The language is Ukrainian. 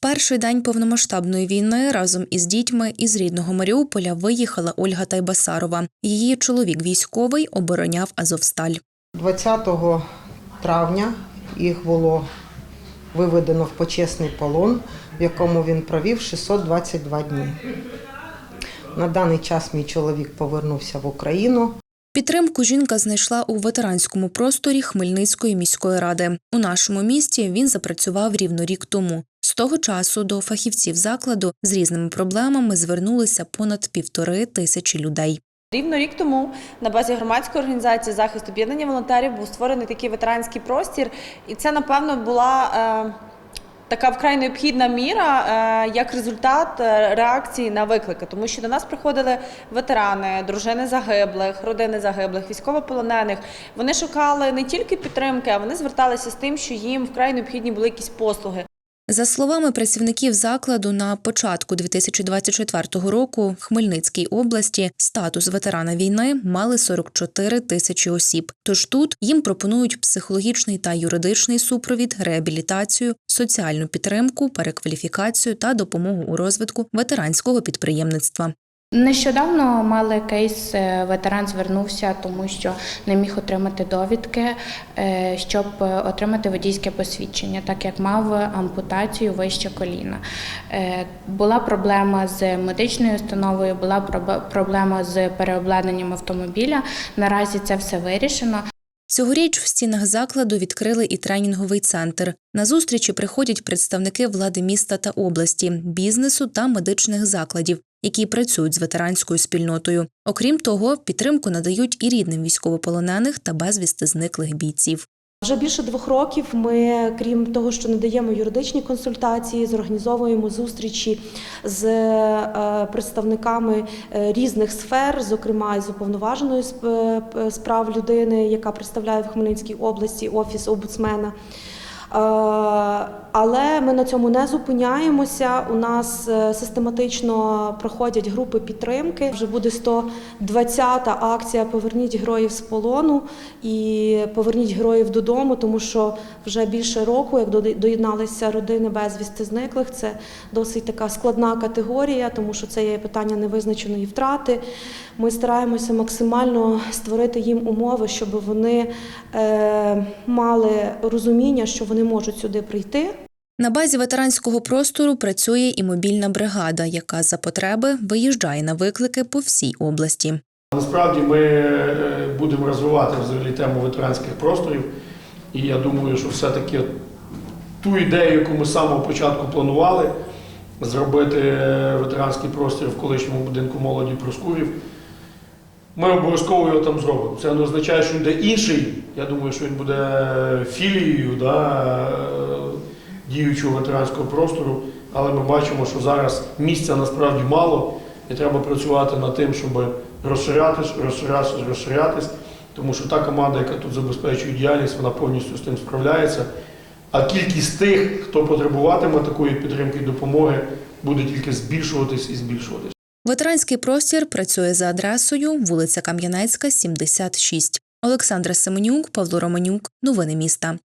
перший день повномасштабної війни разом із дітьми із рідного Маріуполя виїхала Ольга Тайбасарова. Її чоловік військовий обороняв Азовсталь. 20 травня їх було виведено в почесний полон, в якому він провів 622 дні. На даний час мій чоловік повернувся в Україну. Підтримку жінка знайшла у ветеранському просторі Хмельницької міської ради. У нашому місті він запрацював рівно рік тому. З того часу до фахівців закладу з різними проблемами звернулися понад півтори тисячі людей. Рівно рік тому на базі громадської організації захист об'єднання волонтерів був створений такий ветеранський простір, і це напевно була е, така вкрай необхідна міра е, як результат е, реакції на виклики, тому що до нас приходили ветерани, дружини загиблих, родини загиблих, військовополонених. Вони шукали не тільки підтримки, а вони зверталися з тим, що їм вкрай необхідні були якісь послуги. За словами працівників закладу, на початку 2024 року в Хмельницькій області статус ветерана війни мали 44 тисячі осіб. Тож тут їм пропонують психологічний та юридичний супровід, реабілітацію, соціальну підтримку, перекваліфікацію та допомогу у розвитку ветеранського підприємництва. Нещодавно мали кейс, е, ветеран звернувся, тому що не міг отримати довідки, е, щоб е, отримати водійське посвідчення, так як мав ампутацію вище коліна. Була проблема з медичною установою, була проб- проблема з переобладнанням автомобіля. Наразі це все вирішено. Цьогоріч в стінах закладу відкрили і тренінговий центр. На зустрічі приходять представники влади міста та області, бізнесу та медичних закладів, які працюють з ветеранською спільнотою. Окрім того, підтримку надають і рідним військовополонених та безвісти зниклих бійців. Вже більше двох років ми, крім того, що надаємо юридичні консультації, зорганізовуємо зустрічі з е, представниками е, різних сфер, зокрема із уповноваженою з п- п- прав людини, яка представляє в Хмельницькій області офіс омбудсмена. Е, Але ми на цьому не зупиняємося. У нас е, систематично проходять групи підтримки. Вже буде 120-та акція Поверніть героїв з полону і поверніть героїв додому, тому що вже більше року, як доєдналися родини безвісти зниклих, це досить така складна категорія, тому що це є питання невизначеної втрати. Ми стараємося максимально створити їм умови, щоб вони е, мали розуміння, що вони можуть сюди прийти. На базі ветеранського простору працює і мобільна бригада, яка за потреби виїжджає на виклики по всій області. Насправді ми е, будемо розвивати взагалі тему ветеранських просторів. І я думаю, що все-таки ту ідею, яку ми з самого початку планували, зробити е, ветеранський простір в колишньому будинку молоді Проскурів, ми обов'язково його там зробимо. Це не означає, що він буде інший. Я думаю, що він буде філією да, діючого ветеранського простору. Але ми бачимо, що зараз місця насправді мало, і треба працювати над тим, щоб розширятись, розширятись, розширятись. Тому що та команда, яка тут забезпечує діяльність, вона повністю з тим справляється. А кількість тих, хто потребуватиме такої підтримки і допомоги, буде тільки збільшуватись і збільшуватись. Ветеранський простір працює за адресою вулиця Кам'янецька, 76. Олександра Семенюк, Павло Романюк. Новини міста.